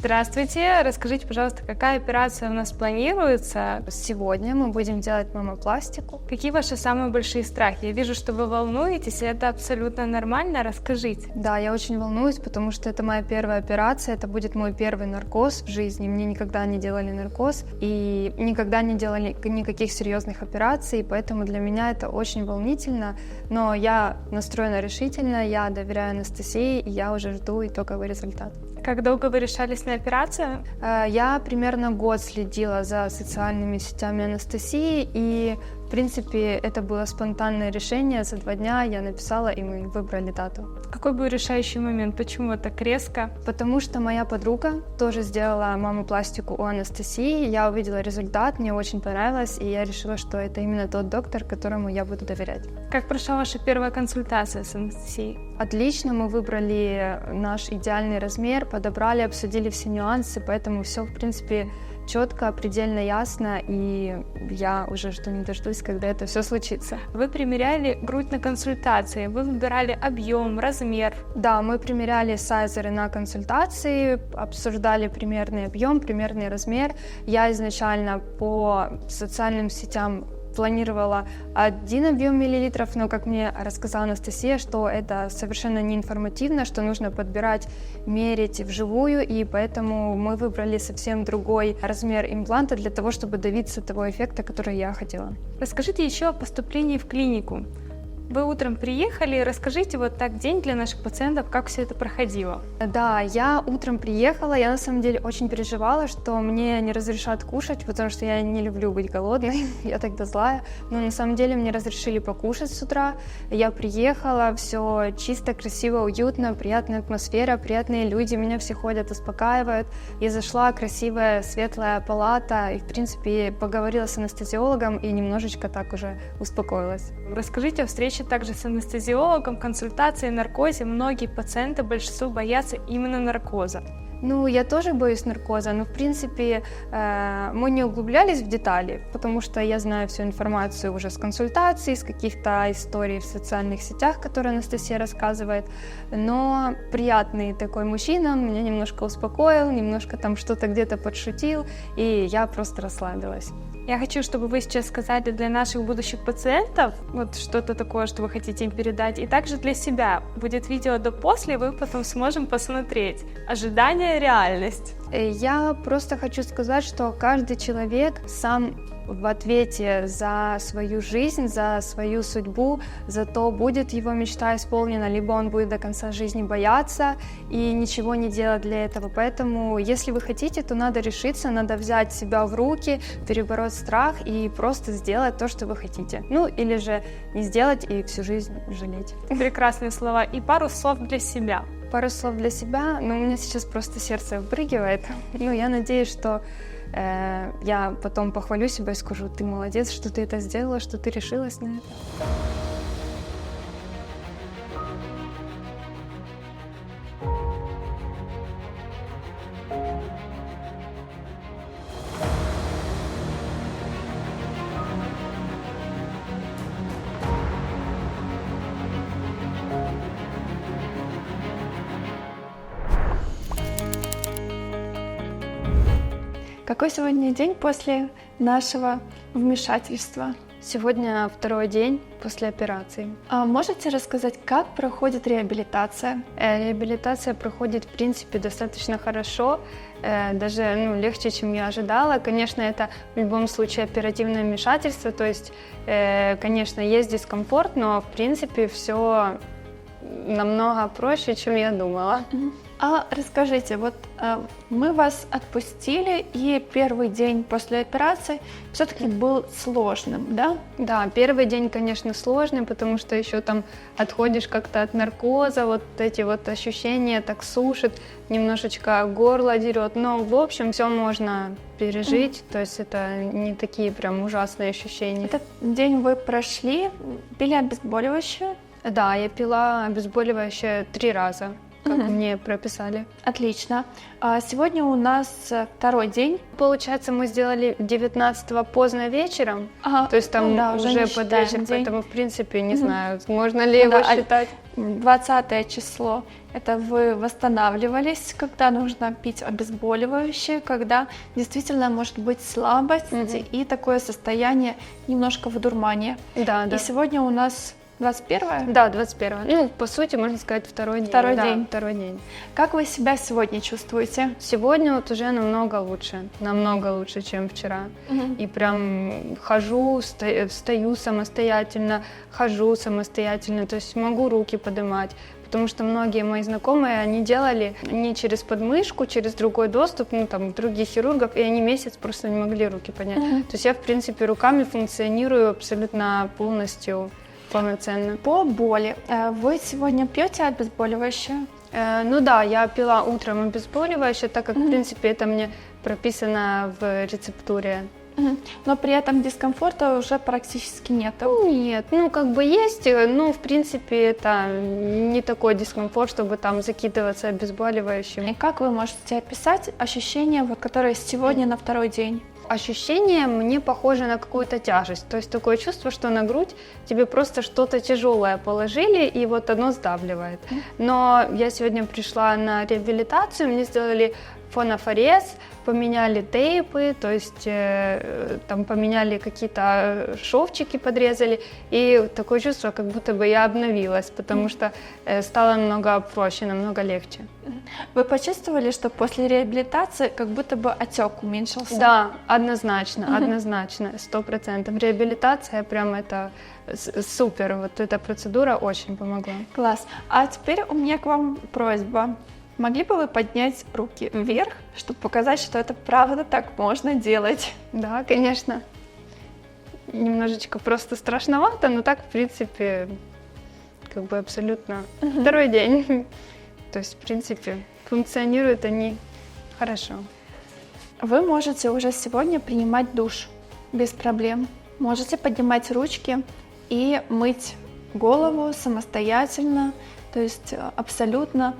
Здравствуйте, расскажите, пожалуйста, какая операция у нас планируется? Сегодня мы будем делать мамопластику. Какие ваши самые большие страхи? Я вижу, что вы волнуетесь, и это абсолютно нормально. Расскажите. Да, я очень волнуюсь, потому что это моя первая операция, это будет мой первый наркоз в жизни. Мне никогда не делали наркоз и никогда не делали никаких серьезных операций, поэтому для меня это очень волнительно. Но я настроена решительно, я доверяю Анастасии, и я уже жду итоговый результат. Как долго вы решались на операцию? Э, я примерно год следила за социальными сетями Анастасии, и, в принципе, это было спонтанное решение. За два дня я написала, и мы выбрали дату. Какой был решающий момент? Почему так резко? Потому что моя подруга тоже сделала маму пластику у Анастасии. Я увидела результат, мне очень понравилось, и я решила, что это именно тот доктор, которому я буду доверять. Как прошла ваша первая консультация с Анастасией? Отлично, мы выбрали наш идеальный размер, подобрали, обсудили все нюансы, поэтому все, в принципе, четко, предельно ясно, и я уже жду не дождусь, когда это все случится. Вы примеряли грудь на консультации, вы выбирали объем, размер. Да, мы примеряли сайзеры на консультации, обсуждали примерный объем, примерный размер. Я изначально по социальным сетям планировала один объем миллилитров, но, как мне рассказала Анастасия, что это совершенно неинформативно, что нужно подбирать, мерить вживую, и поэтому мы выбрали совсем другой размер импланта для того, чтобы добиться того эффекта, который я хотела. Расскажите еще о поступлении в клинику. Вы утром приехали, расскажите вот так день для наших пациентов, как все это проходило. Да, я утром приехала, я на самом деле очень переживала, что мне не разрешат кушать, потому что я не люблю быть голодной, я тогда злая, но на самом деле мне разрешили покушать с утра. Я приехала, все чисто, красиво, уютно, приятная атмосфера, приятные люди, меня все ходят, успокаивают. Я зашла, красивая, светлая палата, и в принципе поговорила с анестезиологом и немножечко так уже успокоилась. Расскажите о встрече встречи также с анестезиологом, консультации, наркозе. Многие пациенты, большинство боятся именно наркоза. Ну, я тоже боюсь наркоза, но, в принципе, э, мы не углублялись в детали, потому что я знаю всю информацию уже с консультаций, с каких-то историй в социальных сетях, которые Анастасия рассказывает. Но приятный такой мужчина, меня немножко успокоил, немножко там что-то где-то подшутил, и я просто расслабилась. Я хочу, чтобы вы сейчас сказали для наших будущих пациентов вот что-то такое, что вы хотите им передать, и также для себя. Будет видео до-после, вы потом сможем посмотреть. Ожидание, реальность. Э, я просто хочу сказать, что каждый человек сам в ответе за свою жизнь, за свою судьбу, за то, будет его мечта исполнена, либо он будет до конца жизни бояться и ничего не делать для этого. Поэтому, если вы хотите, то надо решиться, надо взять себя в руки, перебороть страх и просто сделать то, что вы хотите. Ну, или же не сделать и всю жизнь жалеть. Прекрасные слова. И пару слов для себя. Пару слов для себя, но у меня сейчас просто сердце впрыгивает. Ну, я надеюсь, что э, я потом похвалю себя и скажу, ты молодец, что ты это сделала, что ты решилась на это. Какой сегодня день после нашего вмешательства? Сегодня второй день после операции. А можете рассказать, как проходит реабилитация? Э, реабилитация проходит, в принципе, достаточно хорошо, э, даже ну, легче, чем я ожидала. Конечно, это в любом случае оперативное вмешательство, то есть, э, конечно, есть дискомфорт, но, в принципе, все намного проще, чем я думала. А расскажите, вот э, мы вас отпустили, и первый день после операции все-таки был сложным, да? Да, первый день, конечно, сложный, потому что еще там отходишь как-то от наркоза, вот эти вот ощущения так сушит, немножечко горло дерет, но в общем все можно пережить, mm. то есть это не такие прям ужасные ощущения. Этот день вы прошли, пили обезболивающее? Да, я пила обезболивающее три раза. Как Мгм. мне прописали. Отлично. А сегодня у нас э, второй день. Получается, мы сделали 19 поздно вечером, Ага, то есть там ну да, уже, не под вечер, день. поэтому, в принципе, не Мгм. знаю, можно ли его Да, а- считать. 20 число. Это вы восстанавливались, когда нужно пить обезболивающее, когда действительно может быть слабость Мгм. и такое состояние немножко в дурмане. Да, да. И сегодня у нас 21 Да, 21 Ну, по сути, можно сказать, второй день. Второй Да, день. второй день. Как вы себя сегодня чувствуете? Сегодня вот уже намного лучше, намного лучше, чем вчера. И прям хожу, ста- встаю самостоятельно, хожу самостоятельно, то есть могу руки поднимать. Потому что многие мои знакомые, они делали не через подмышку, через другой доступ, ну там других хирургов, и они месяц просто не могли руки поднять. Мгм. То есть я, в принципе, руками функционирую абсолютно полностью полноценно. По боли. Э, Вы сегодня пьете обезболивающее? Э, ну да, я пила утром обезболивающее, так как, Мгм. в принципе, это мне прописано в рецептуре. Но при этом дискомфорта уже практически нет. Ну, Нет, ну как бы есть, но в принципе это не такой дискомфорт, чтобы там закидываться обезболивающим. И как вы можете описать ощущения, вот, которые сегодня на второй день? Ощущение мне похоже на какую-то тяжесть, то есть такое чувство, что на грудь тебе просто что-то тяжелое положили и вот оно сдавливает. Но я сегодня пришла на реабилитацию, мне сделали фонофорез, поменяли тейпы, то есть э, там поменяли какие-то э, шовчики, подрезали, и такое чувство, как будто бы я обновилась, потому что э, стало намного проще, намного легче. Вы почувствовали, что после реабилитации как будто бы отек уменьшился? Да, однозначно, однозначно, сто процентов. Реабилитация прям это супер, вот эта процедура очень помогла. Класс. А теперь у меня к вам просьба. Могли бы вы поднять руки вверх, чтобы показать, что это правда так можно делать? Да, конечно. Немножечко просто страшновато, но так, в принципе, как бы абсолютно второй день. То есть, в принципе, функционируют они хорошо. Вы можете уже сегодня принимать душ без проблем. Можете поднимать ручки и мыть голову самостоятельно, то есть э, абсолютно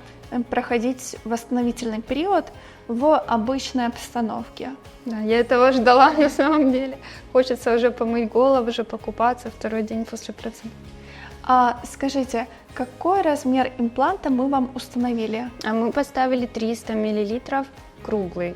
проходить восстановительный период в обычной обстановке. Да, я этого ждала на самом деле. Хочется уже помыть голову, уже покупаться второй день после процедуры. А скажите, какой размер импланта мы вам установили? А мы поставили 300 миллилитров круглый.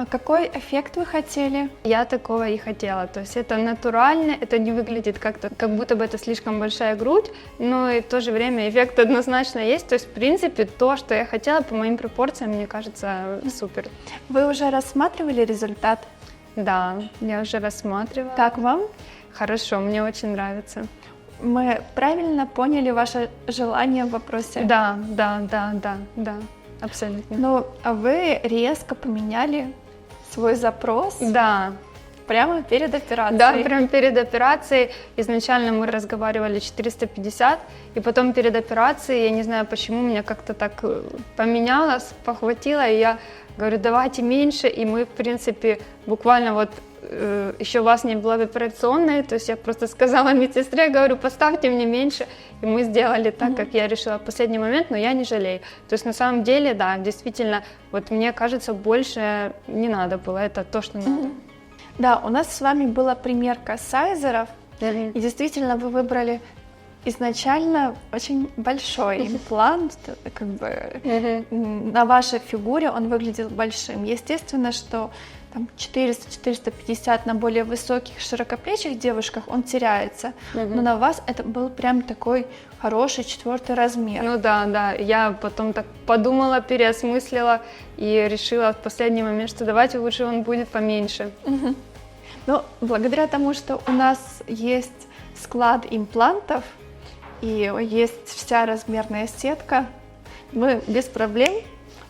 А какой эффект вы хотели? Я такого и хотела. То есть это натурально, это не выглядит как-то, как будто бы это слишком большая грудь, но и в то же время эффект однозначно есть. То есть, в принципе, то, что я хотела по моим пропорциям, мне кажется, супер. Вы уже рассматривали результат? Да, я уже рассматривала. Как вам? Хорошо, мне очень нравится. Мы правильно поняли ваше желание в вопросе? Да, да, да, да, да, абсолютно. Но вы резко поменяли свой запрос Да, прямо перед операцией. Да, прям перед операцией. Изначально мы разговаривали 450, и потом перед операцией, я не знаю почему, меня как-то так э, поменялось, похватило, и я говорю, давайте меньше, и мы, в принципе, буквально вот э, еще вас не было в операционной, то есть я просто сказала медсестре, говорю, поставьте мне меньше, и мы сделали так, как я решила в последний момент, но я не жалею. То есть на самом деле, да, действительно, вот мне кажется, больше не надо было, это то, что надо. Да, у нас с вами была примерка сайзеров, Мгм. и действительно вы выбрали изначально очень большой имплант, как бы на вашей фигуре он выглядел большим. Естественно, что там 400-450 на более высоких, широкоплечих девушках он теряется, Мгм. но на вас это был прям такой хороший четвертый размер. Ну да, да. Я потом так подумала, переосмыслила и решила в последний момент, что давайте лучше он будет поменьше. Мгм. Но благодаря тому, что у нас есть склад имплантов и есть вся размерная сетка, мы без проблем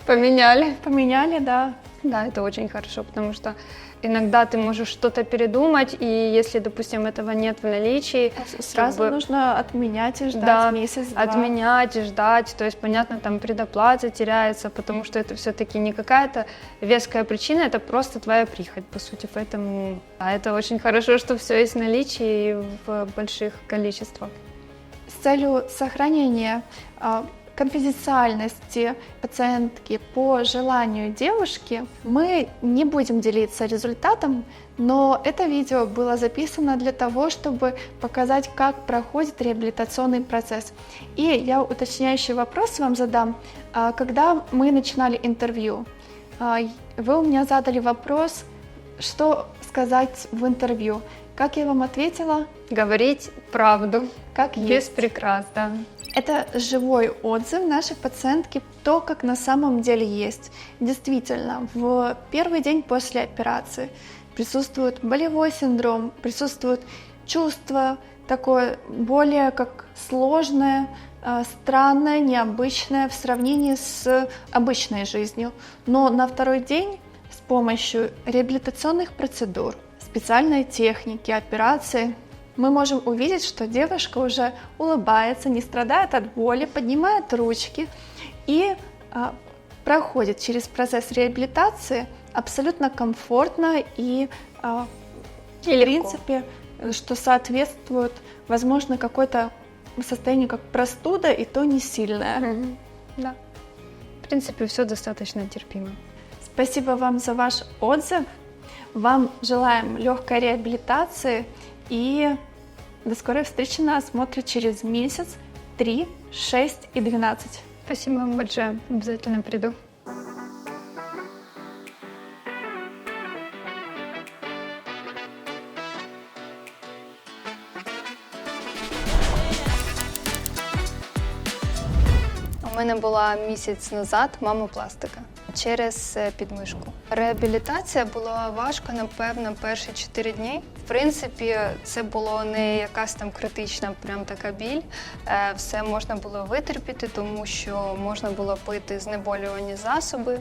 Поменяли. поменяли, да. Да, это очень хорошо, потому что иногда ты можешь что-то передумать, и если, допустим, этого нет в наличии, Сразу как бы- нужно отменять и ждать Да, месяц-два. отменять и ждать, то есть, понятно, там предоплата теряется, потому что это все-таки не какая-то веская причина, это просто твоя прихоть, по сути, поэтому да, это очень хорошо, что все есть в наличии и в больших количествах. С целью сохранения а, конфиденциальности пациентки по желанию девушки мы не будем делиться результатом, но это видео было записано для того, чтобы показать, как проходит реабилитационный процесс. И я уточняющий вопрос вам задам. А, Когда мы начинали интервью, а, вы у меня задали вопрос, что сказать в интервью. Как я вам ответила? Говорить правду. Как Без есть. прикрас, да. Это живой отзыв нашей пациентки, то, как на самом деле есть. Действительно, в первый день после операции присутствует болевой синдром, присутствует чувство такое более как сложное, э, странное, необычное в сравнении с обычной жизнью. Но на второй день с помощью реабилитационных процедур, специальной техники, операции мы можем увидеть, что девушка уже улыбается, не страдает от боли, поднимает ручки и а, проходит через процесс реабилитации абсолютно комфортно и, а, в И легко. принципе, что соответствует, возможно, какой-то состоянию как простуда, и то не сильное. Мгм. Да. В принципе, все достаточно терпимо. Спасибо вам за ваш отзыв. Вам желаем легкой реабилитации и до скорой встречи на осмотре через месяц, 3, 6 и 12. Спасибо вам большое. Обязательно приду. У мене була місяць назад мамопластика через е, підмишку. Реабілітація була важка, напевно, перші 4 дні. Принципі, це було не якась там критична, прям така біль. Е, Все можна було витерпіти, тому що можна було пити знеболювані засоби.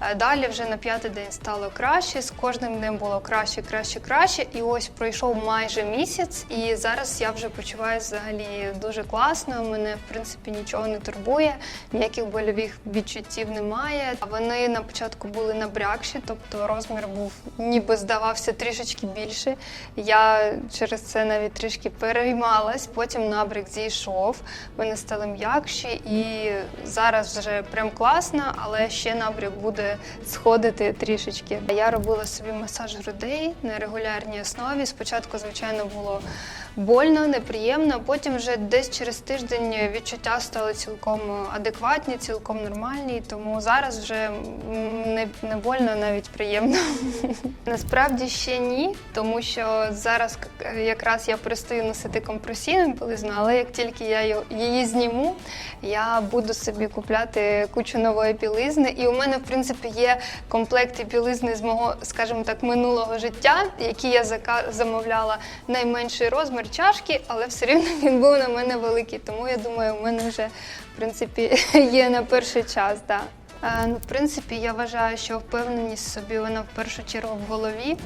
Е, Далі вже на п'ятий день стало краще. З кожним днем було краще, краще, краще. І ось пройшов майже місяць, і зараз я вже почуваюся взагалі дуже класно. Мене в принципі нічого не турбує, ніяких больових відчуттів немає. Вони на початку були набрякші, тобто розмір був ніби здавався трішечки більше. Я через це навіть трішки переймалась. Потім набрик зійшов, вони стали м'якші, і зараз вже прям класно, але ще набрик буде сходити трішечки. Я робила собі масаж грудей на регулярній основі. Спочатку, звичайно, було больно, неприємно. Потім вже десь через тиждень відчуття стали цілком адекватні, цілком нормальні. Тому зараз вже не, не больно, навіть приємно. Насправді ще ні, тому що зараз якраз я перестаю носити компресійну білизну, але як тільки я її зніму, я буду собі купляти кучу нової білизни. І у мене, в принципі, є комплекти білизни з мого, скажімо так, минулого життя, які я замовляла найменший розмір чашки, але все рівно він був на мене великий. Тому я думаю, у мене вже в принципі є на перший час. Да. Е, Ну, в принципі, я вважаю, що впевненість собі вона в першу чергу в голові.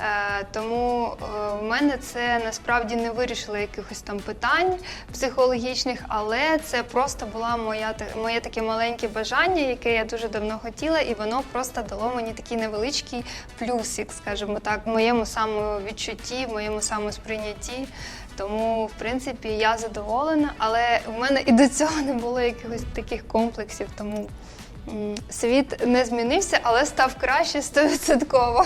Е, Тому е, в мене це насправді не вирішило якихось там питань психологічних, але це просто була моя моє таке маленьке бажання, яке я дуже давно хотіла, і воно просто дало мені такий невеличкий плюсик, скажімо так, в моєму самовідчутті, в моєму самосприйнятті. Тому, в принципі, я задоволена, але в мене і до цього не було якихось таких комплексів. Тому світ не змінився, але став краще стовідсотково.